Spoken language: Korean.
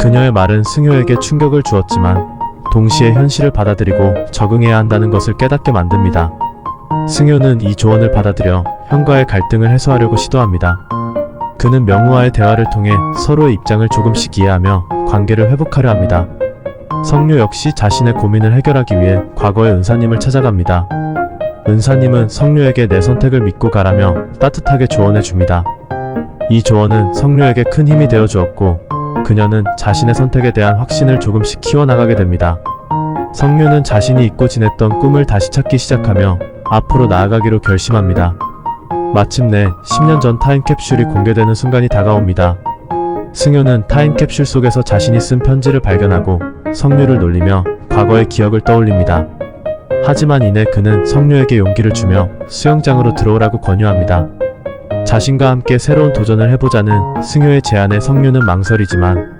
그녀의 말은 승효에게 충격을 주었지만 동시에 현실을 받아들이고 적응해야 한다는 것을 깨닫게 만듭니다. 승효는 이 조언을 받아들여 형과의 갈등을 해소하려고 시도합니다. 그는 명우와의 대화를 통해 서로의 입장을 조금씩 이해하며 관계를 회복하려 합니다. 성료 역시 자신의 고민을 해결하기 위해 과거의 은사님을 찾아갑니다. 은사님은 성료에게 내 선택을 믿고 가라며 따뜻하게 조언해 줍니다. 이 조언은 성료에게 큰 힘이 되어 주었고 그녀는 자신의 선택에 대한 확신을 조금씩 키워나가게 됩니다. 성류는 자신이 잊고 지냈던 꿈을 다시 찾기 시작하며 앞으로 나아가기로 결심합니다. 마침내 10년 전 타임캡슐이 공개되는 순간이 다가옵니다. 승효는 타임캡슐 속에서 자신이 쓴 편지를 발견하고 성류를 놀리며 과거의 기억을 떠올립니다. 하지만 이내 그는 성류에게 용기를 주며 수영장으로 들어오라고 권유합니다. 자신과 함께 새로운 도전을 해보자는 승효의 제안에 성류는 망설이지만